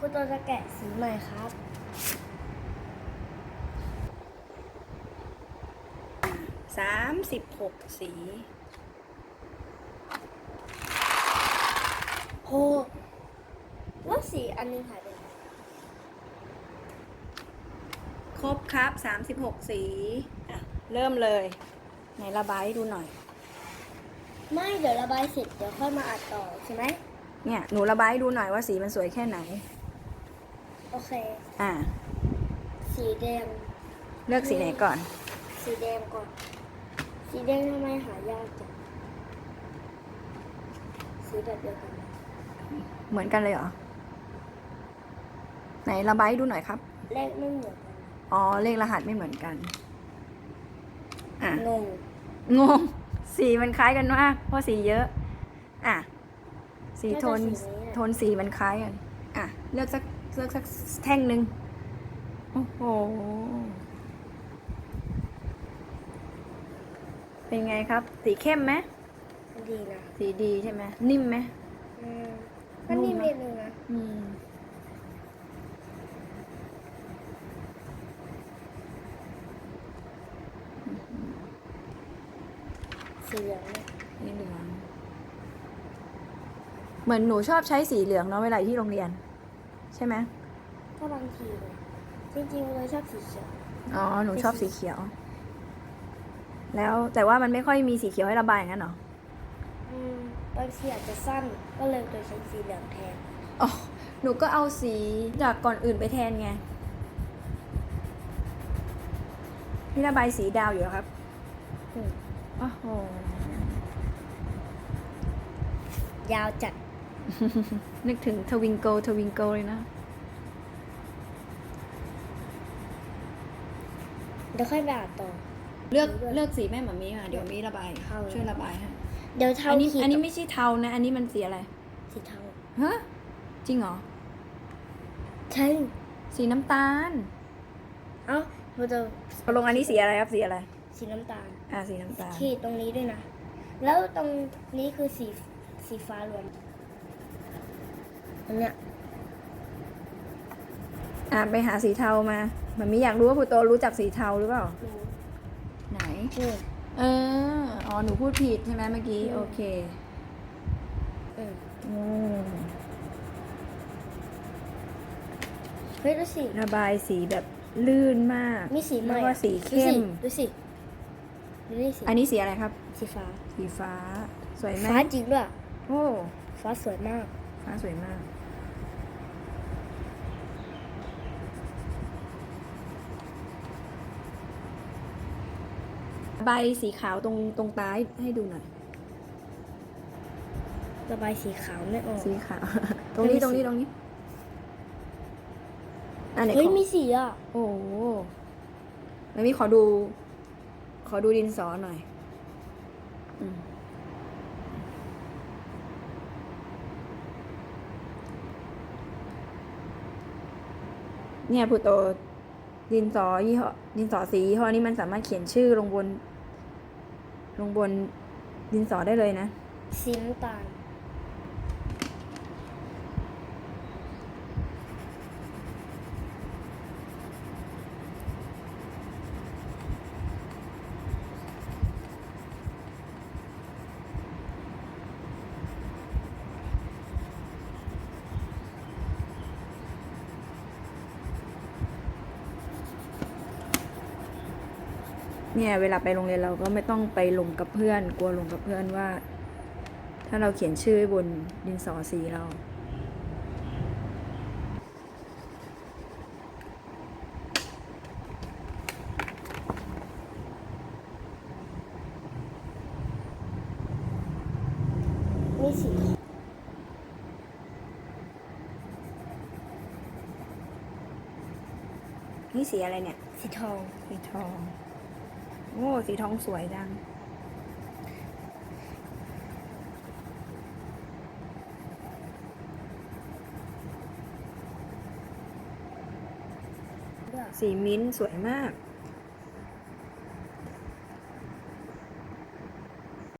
คุณตัวจะแกะสีใหม่ครับ สามสิบหกสีโหแล้วสีอันนึงหายไปไหนครบครับสามสิบหกสีอะเริ่มเลยไหนระบายให้ดูหน่อย ไม่เดี๋ยวระบายเสร็จเดี๋ยวค่อยมาอัดต่อใช่ไหม เนี่ย หนูระบายให้ดูหน่อยว่าสีมันสวยแค่ไหน โอเค อะสีแดง เลือกสีไหนก่อน สีแดงก่อน สีแดงทำไมหายากจังสีแบบเดียวกันไหมเหมือนกันเลยเหรอ ไหนระบายให้ดูหน่อยครับ เลขไม่เหมือนกันอ๋อ เลขรหัสไม่เหมือนกัน อะ งง งง สีมันคล้ายกันมาก เพราะสีเยอะ อะ สีโทนโทนสีมันคล้ายกัน อะ เลือกสัก เลือกสักแท่งหนึ่งโอ้โห เป็นไงครับ สีเข้มไหมดีนะสีดีใช่ไหมนิ่มไหมอืมก็นี่เมนูนะอืมสีเหลืองเนี่ยสีเหลือง เหมือนหนูชอบใช้สีเหลืองเนาะเวลาที่โรงเรียน ใช่ไหมก็บางทีเลยจริงๆเลยชอบสีเขียวอ๋อหนูชอบสีเขียว แล้วแต่ว่ามันไม่ค่อยมีสีเขียวให้ระบายอย่างนั้นเหรออืมบางทีอาจจะสั้นก็เลยโดยใช้สีเหลืองแทนอ๋อหนูก็เอาสีจากก่อนอื่นไปแทนไงพี่ระบายสีดาวอยู่เหรอครับอืมโอ้โหยาวจัด นึกถึงทวิงโกทวิงโกเลยนะ เดี๋ยวค่อยไปอ่านต่อ เลือกสีด้วยเลือกสีแม่หมามีค่ะเดี๋ยวมีระบายเทา ช่วยระบายให้เดี๋ยวเทาอันนี้ขีดอันนี้ไม่ใช่เทานะ อันนี้มันสีอะไรสีเทาฮะจริงเหรอใช่สีน้ำตาลเอ้าเราจะเอาลงอันนี้สีอะไรครับสีอะไร สีน้ำตาล อ่าสีน้ำตาล ขีดตรงนี้ด้วยนะ แล้วตรงนี้คือสีสีฟ้ารวม อันเนี้ยอ่าไปหาสีเทามาหมันมีอยากรู้ว่าผู้โตรู้จักสีเทาหรือเปล่ารู้ไหน นี่เออ อ๋อ หนูพูดผิดใช่ไหมเมื่อกี้อืมโอเคอืมอืมเฮ้ยดูสิ ระบายสีแบบลื่นมากมีสีใหม่เรียกว่าอะสีเข้มดูสิดูสิดูนี่สิอันนี้สีอะไรครับ สีฟ้า สีฟ้า สวยไหมฟ้าจริงด้วยโอ้ ฟ้าสวยมาก ฟ้าสวยมาก ใบสีขาวตรงตรงใต้ให้ดูหน่อย ระบายสีขาวไม่ออกสีขาว ตรงนี้ไม่มีตรงนี้สีตรงนี้อันไหนเฮ้ยขอมีสีอะ โอ้โหแล้วมีขอดู ขอดูดินสอหน่อยอมเนี่ยพูโตดินสอยี่ห้อดินสอสียี่ห้อนี้มันสามารถเขียนชื่อลงบน ลงบนดินสอได้เลยนะ สีน้ำตาล เนี่ยเวลาไปโรงเรียนเราก็ไม่ต้องไปลงกับเพื่อน กลัวลงกับเพื่อนว่า ถ้าเราเขียนชื่อไว้บนดินสอสีเรามีสีนี่สีอะไรเนี่ย สีทอง สีทอง โอ้สีทองสวยจังสีมิ้นท์สวยมาก